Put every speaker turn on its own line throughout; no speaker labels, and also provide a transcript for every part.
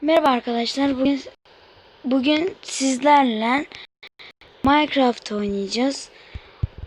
Merhaba arkadaşlar. Bugün bugün sizlerle Minecraft oynayacağız.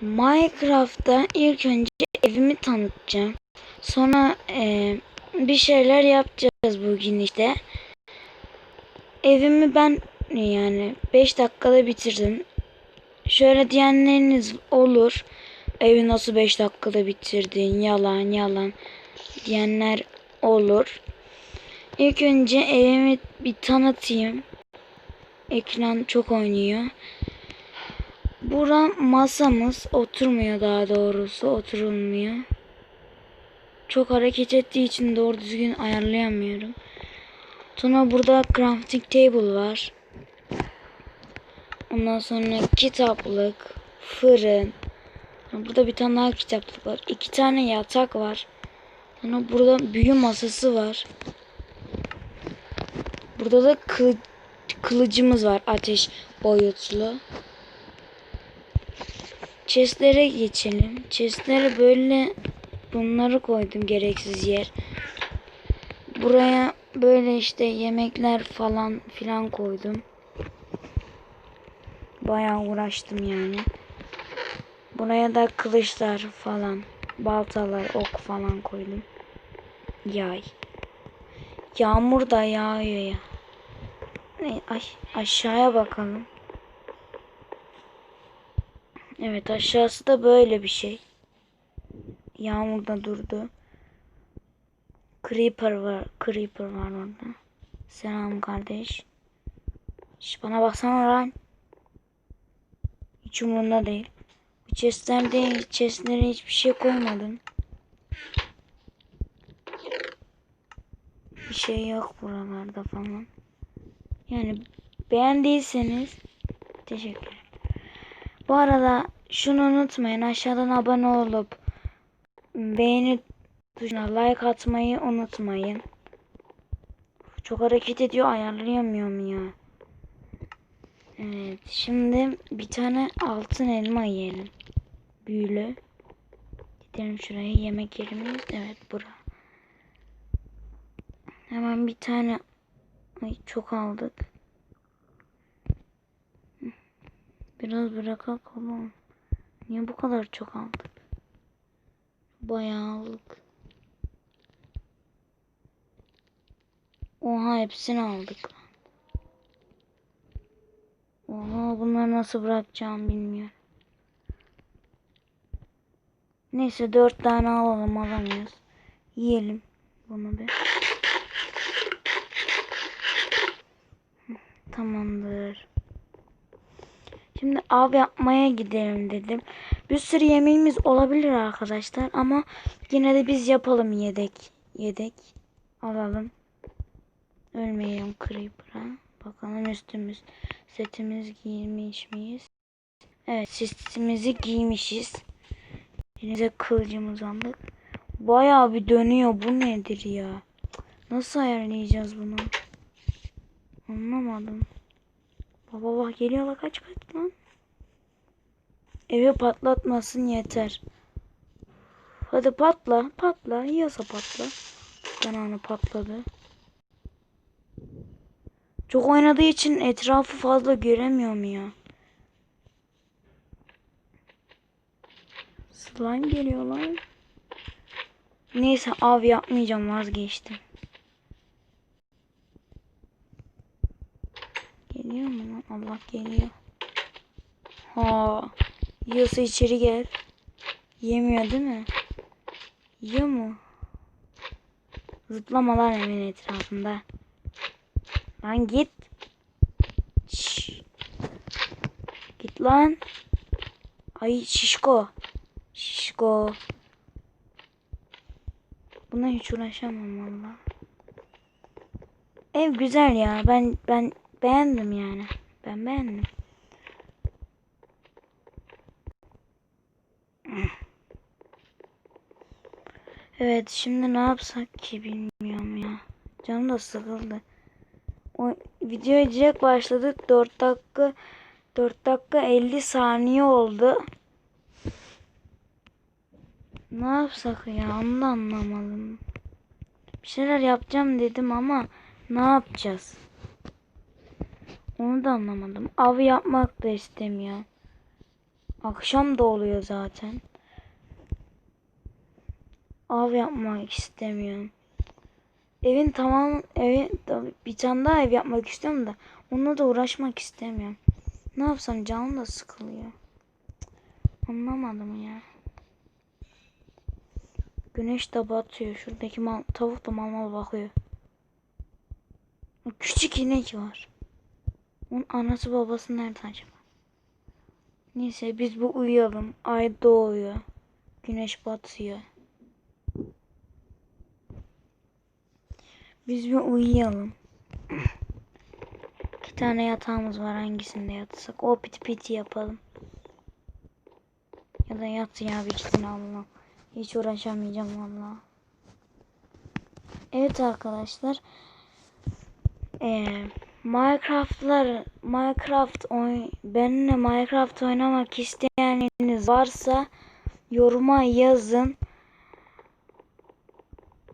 Minecraft'ta ilk önce evimi tanıtacağım. Sonra e, bir şeyler yapacağız bugün işte. Evimi ben yani 5 dakikada bitirdim. Şöyle diyenleriniz olur. Evi nasıl 5 dakikada bitirdin? Yalan yalan diyenler olur. İlk önce evimi bir tanıtayım. Ekran çok oynuyor. Bura masamız oturmuyor daha doğrusu oturulmuyor. Çok hareket ettiği için doğru düzgün ayarlayamıyorum. Sonra burada crafting table var. Ondan sonra kitaplık, fırın. Burada bir tane daha kitaplık var. İki tane yatak var. Sonra burada büyü masası var. Burada da kılı, kılıcımız var ateş boyutlu. Chestlere geçelim. Chestlere böyle bunları koydum gereksiz yer. Buraya böyle işte yemekler falan filan koydum. Bayağı uğraştım yani. Buraya da kılıçlar falan, baltalar, ok falan koydum. Yay. Yağmur da yağıyor ya. Ay, aşağıya bakalım. Evet aşağısı da böyle bir şey. Yağmur da durdu. Creeper var. Creeper var orada. Selam kardeş. Şş, bana baksana lan. Hiç umurunda değil. Bu chestlerde chestlere hiçbir şey koymadım. Bir şey yok buralarda falan. Yani beğendiyseniz teşekkür ederim. Bu arada şunu unutmayın aşağıdan abone olup beğeni tuşuna like atmayı unutmayın. Çok hareket ediyor ayarlayamıyorum ya. Evet şimdi bir tane altın elma yiyelim. Büyülü. Gidelim şuraya yemek yerimiz. Evet bura. Hemen bir tane Ay çok aldık. Biraz bırakalım. Niye bu kadar çok aldık? Bayağı aldık. Oha hepsini aldık. Oha bunları nasıl bırakacağım bilmiyorum. Neyse dört tane alalım alamıyoruz. Yiyelim bunu bir. Tamamdır. Şimdi av yapmaya gidelim dedim. Bir sürü yemeğimiz olabilir arkadaşlar ama yine de biz yapalım yedek. Yedek alalım. Ölmeyelim Creeper'a. Bakalım üstümüz setimiz giymiş miyiz? Evet setimizi giymişiz. Elimize kılıcımızı aldık. Bayağı bir dönüyor. Bu nedir ya? Nasıl ayarlayacağız bunu? Anlamadım. Baba bak geliyorlar kaç kaç lan. Evi patlatmasın yeter. Hadi patla patla yiyorsa patla. Kananı patladı. Çok oynadığı için etrafı fazla göremiyorum ya. Slime geliyor lan. Neyse av yapmayacağım vazgeçtim. Geliyor mu lan? Allah geliyor. Ha. Yiyorsa içeri gel. Yemiyor değil mi? Yiyor mu? Zıplama lan evin etrafında. Lan git. Şş. Git lan. Ay şişko. Şişko. Buna hiç uğraşamam valla. Ev güzel ya. Ben ben beğendim yani. Ben beğendim. Evet şimdi ne yapsak ki bilmiyorum ya. Canım da sıkıldı. O videoya direkt başladık. 4 dakika 4 dakika 50 saniye oldu. Ne yapsak ya onu da anlamadım. Bir şeyler yapacağım dedim ama Ne yapacağız? Onu da anlamadım. Av yapmak da istemiyor. Akşam da oluyor zaten. Av yapmak istemiyorum. Evin tamam evi bir tane daha ev yapmak istiyorum da onunla da uğraşmak istemiyorum. Ne yapsam canım da sıkılıyor. Anlamadım ya. Güneş de batıyor. Şuradaki mal, tavuk da mal mal bakıyor. Küçük inek var. Onun anası babası nerede acaba? Neyse biz bu uyuyalım. Ay doğuyor. Güneş batıyor. Biz bir uyuyalım. İki tane yatağımız var. Hangisinde yatsak? O piti piti yapalım. Ya da yat ya bitsin Allah. Hiç uğraşamayacağım valla. Evet arkadaşlar. Ee, Minecraft'lar Minecraft oyn benimle Minecraft oynamak isteyeniniz varsa yoruma yazın.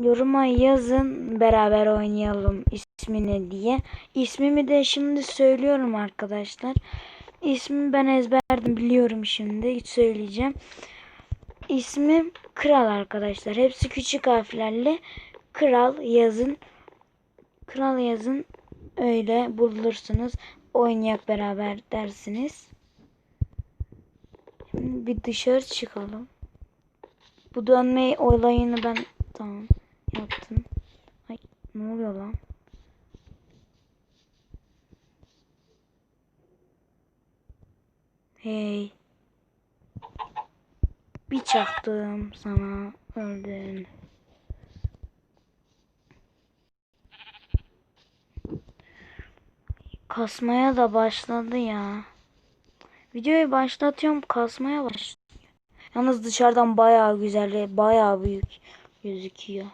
Yoruma yazın beraber oynayalım ismini diye. İsmimi de şimdi söylüyorum arkadaşlar. İsmi ben ezberdim biliyorum şimdi. Hiç söyleyeceğim. İsmim Kral arkadaşlar. Hepsi küçük harflerle Kral yazın. Kral yazın. Öyle bulursunuz. Oynayak beraber dersiniz. Bir dışarı çıkalım. Bu dönme olayını ben tamam yaptım. Ay ne oluyor lan? Hey. Bir çaktım sana öldün. Kasmaya da başladı ya. Videoyu başlatıyorum kasmaya başlıyor. Yalnız dışarıdan bayağı güzel, bayağı büyük gözüküyor.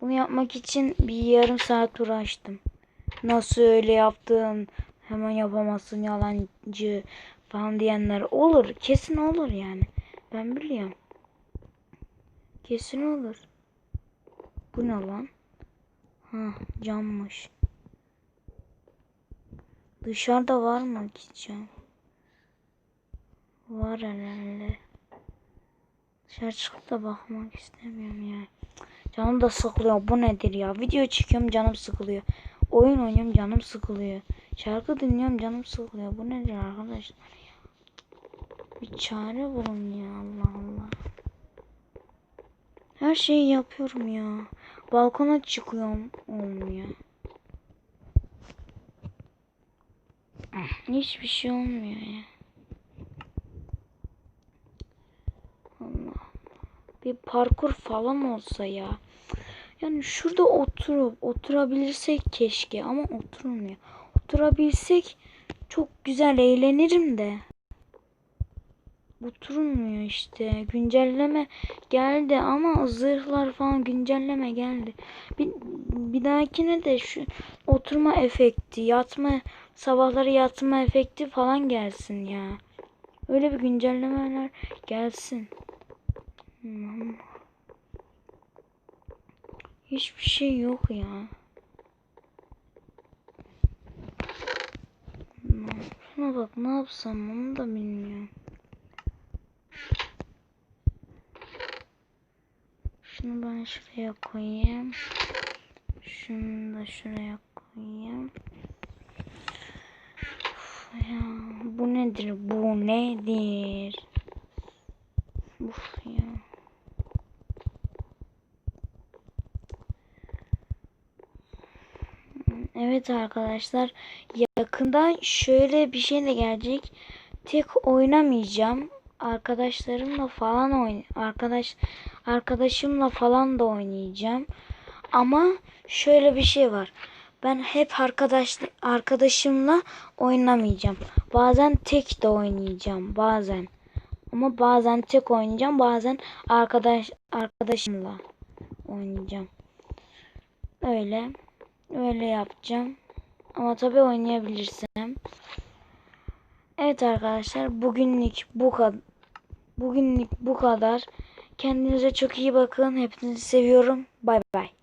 Bunu yapmak için bir yarım saat uğraştım. Nasıl öyle yaptın? Hemen yapamazsın yalancı falan diyenler olur. Kesin olur yani. Ben biliyorum. Kesin olur. Bu ne lan? Ha cammış. Dışarıda var mı cam? Var herhalde. Dışarı çıkıp da bakmak istemiyorum ya. Canım da sıkılıyor. Bu nedir ya? Video çekiyorum canım sıkılıyor. Oyun oynuyorum canım sıkılıyor. Şarkı dinliyorum canım sıkılıyor. Bu nedir arkadaşlar ya? Bir çare bulun ya Allah Allah. Her şeyi yapıyorum ya. Balkona çıkıyorum olmuyor. Hiçbir şey olmuyor ya. Allah. Bir parkur falan olsa ya. Yani şurada oturup oturabilirsek keşke ama oturmuyor. Oturabilsek çok güzel eğlenirim de. Oturmuyor işte. Güncelleme geldi ama zırhlar falan güncelleme geldi. Bir, bir dahakine de şu oturma efekti, yatma sabahları yatma efekti falan gelsin ya. Öyle bir güncellemeler gelsin. Hmm. Hiçbir şey yok ya. Şuna bak ne yapsam onu da bilmiyorum. Şunu ben şuraya koyayım. Şunu da şuraya koyayım. Ya, bu nedir? Bu nedir? Uf ya. Evet arkadaşlar yakında şöyle bir şey de gelecek. Tek oynamayacağım. Arkadaşlarımla falan oyn arkadaş arkadaşımla falan da oynayacağım. Ama şöyle bir şey var. Ben hep arkadaş arkadaşımla oynamayacağım. Bazen tek de oynayacağım bazen. Ama bazen tek oynayacağım, bazen arkadaş arkadaşımla oynayacağım. Öyle. Öyle yapacağım. Ama tabii oynayabilirsem. Evet arkadaşlar bugünlük bu kadar. Bugünlük bu kadar. Kendinize çok iyi bakın. Hepinizi seviyorum. Bay bay.